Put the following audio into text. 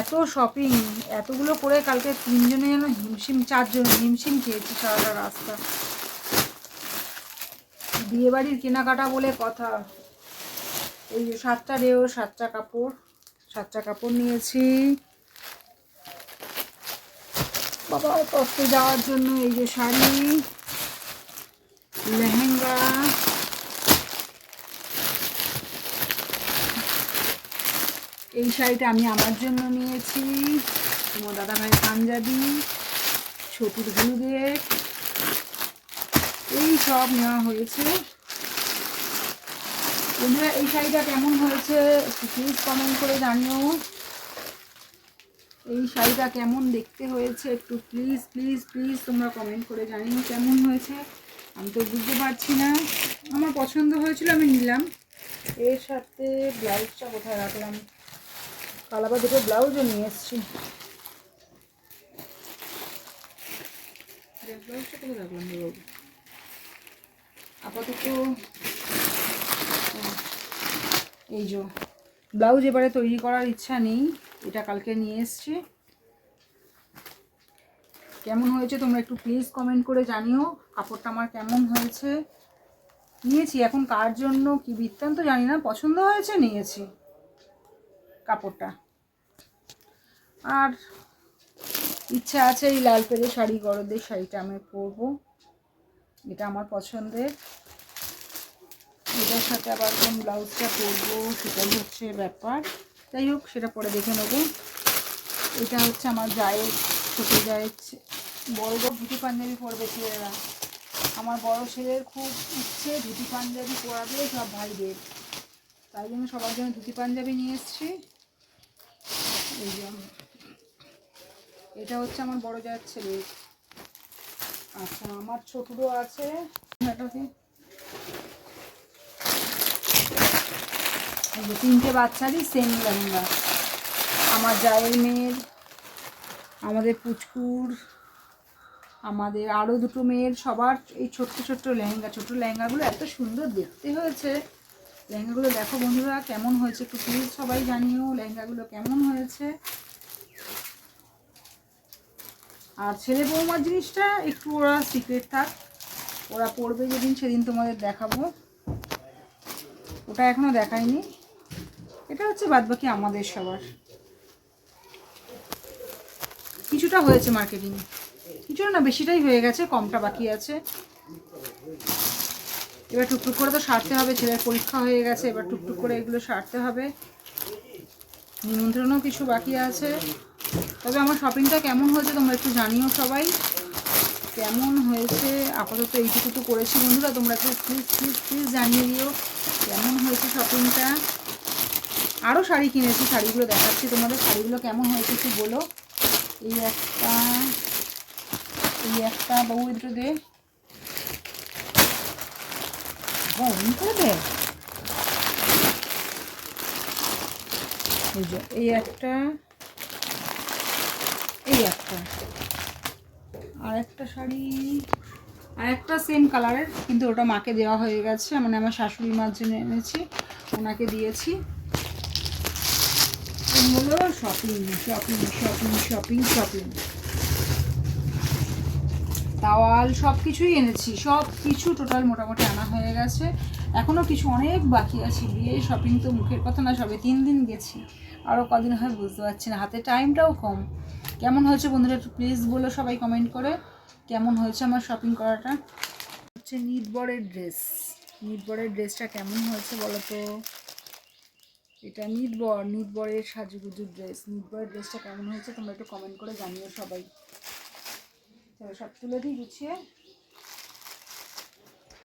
এত শপিং এতগুলো করে কালকে তিনজনে যেন হিমশিম, চারজন হিমশিম খেয়েছি সারাটা রাস্তা। বিয়ে বাড়ির কেনাকাটা বলে কথা। এই যে সাতটা রেও সাতটা কাপড় সাতটা কাপড় নিয়েছি। বাবা তত্ত্বে যাওয়ার জন্য এই যে শাড়ি, লেহেঙ্গা। এই শাড়িটা আমি আমার জন্য নিয়েছি। তোমার দাদা ভাই পাঞ্জাবি ছোটুর হলুদের। এই সব নেওয়া হয়েছে। বন্ধুরা, এই শাড়িটা কেমন হয়েছে প্লিজ কমেন্ট করে জানিও। এই শাড়িটা কেমন দেখতে হয়েছে একটু প্লিজ প্লিজ প্লিজ তোমরা কমেন্ট করে জানিও কেমন হয়েছে। আমি তো বুঝতে পারছি না। আমার পছন্দ হয়েছিল, আমি নিলাম। এর সাথে ব্লাউজটা কোথায় রাখলাম? আবার দুটো ব্লাউজও নিয়ে এসেছি। আপাতত এই যে ব্লাউজ এবারে তৈরি করার ইচ্ছা নেই, এটা কালকে নিয়ে এসছি। কেমন হয়েছে তোমরা একটু প্লিজ কমেন্ট করে জানিও, কাপড়টা আমার কেমন হয়েছে। নিয়েছি, এখন কার জন্য, কি বৃত্তান্ত জানি না, পছন্দ হয়েছে, নিয়েছি। কাপড়টা। আর ইচ্ছা আছে এই লাল পেলে শাড়ি, গরদের শাড়িটা আমি পরবো। এটা আমার পছন্দের। এটার সাথে আবার কোন ব্লাউজটা পরবো, সেটাই হচ্ছে ব্যাপার। যাই হোক, সেটা পরে দেখে নেব। এটা হচ্ছে আমার জায়ের, ছোটো জায়ের বড় বড় ধুতি পাঞ্জাবি পরবে ছেলেরা। আমার বড় ছেলের খুব ইচ্ছে ধুতি পাঞ্জাবি পরাবে সব ভাইদের। তাই জন্য সবার জন্য ধুতি পাঞ্জাবি নিয়ে এসেছি। এই এটা হচ্ছে আমার বড় জায়ের ছেলে। আচ্ছা আমার ছোটরও আছে। যে তিনটে বাচ্চারই সেম লেহেঙ্গা আমার জায়ের মেয়ের, আমাদের পুচকুর, আমাদের আরও দুটো মেয়ের সবার এই ছোট্ট ছোট্ট লেহেঙ্গা। ছোট্ট লেহেঙ্গাগুলো এত সুন্দর দেখতে হয়েছে। লেহেঙ্গাগুলো দেখো বন্ধুরা কেমন হয়েছে একটু প্লিজ সবাই জানিও লেহেঙ্গাগুলো কেমন হয়েছে। আর ছেলে বৌমার জিনিসটা একটু ওরা সিক্রেট থাক, ওরা পড়বে যেদিন সেদিন তোমাদের দেখাবো। ওটা এখনও দেখায়নি। এটা হচ্ছে বাদবাকি আমাদের সবার। কিছুটা হয়েছে মার্কেটিং কিছুটা না, বেশিটাই হয়ে গেছে, কমটা বাকি আছে। এবার টুকটুক করে তো সারতে হবে, ছেলের পরীক্ষা হয়ে গেছে, এবার টুকটুক করে এগুলো সারতে হবে। নিমন্ত্রণও কিছু বাকি আছে। তবে আমার শপিংটা কেমন হয়েছে তোমরা একটু জানিও সবাই। কেমন হয়েছে? আপাতত এইটুকু তো করেছি বন্ধুরা, তোমরা একটু প্লিজ প্লিজ প্লিজ জানিয়ে দিও কেমন হয়েছে শপিংটা আরও শাড়ি কিনেছি, শাড়িগুলো দেখাচ্ছি তোমাদের, শাড়িগুলো কেমন হয়েছে একটু বলো। এই একটা এই একটা একটু দে অমনি করে এই একটা এই একটা আর একটা. শাড়ি আর একটা সেম কালারের কিন্তু ওটা মাকে দেওয়া হয়ে গেছে। মানে আমার শাশুড়ি মার জন্য এনেছি, ওনাকে দিয়েছি। হলো shopping shopping shopping shopping shopping towel সব কিছুই এনেছি সব কিছু টোটাল মোটামুটি আনা হয়ে গেছে। এখনও কিছু অনেক বাকি আছে, বিয়ে শপিং তো মুখের কথা না, সবে তিন দিন গেছি। আরও কদিন হয় বুঝতে পারছি না, হাতে টাইমটাও কম। কেমন হয়েছে বন্ধুরা একটু প্লিজ বলো সবাই কমেন্ট করে, কেমন হয়েছে আমার শপিং করাটা? হচ্ছে নিটবরের ড্রেস নিটবরের ড্রেসটা কেমন হয়েছে বলো তো? এটা নিটবর নিটবরের সাজুগুজু ড্রেস নিটবরের ড্রেসটা কেমন হয়েছে তোমরা একটু কমেন্ট করে জানিও সবাই। সব তুলে দিই গুছিয়ে।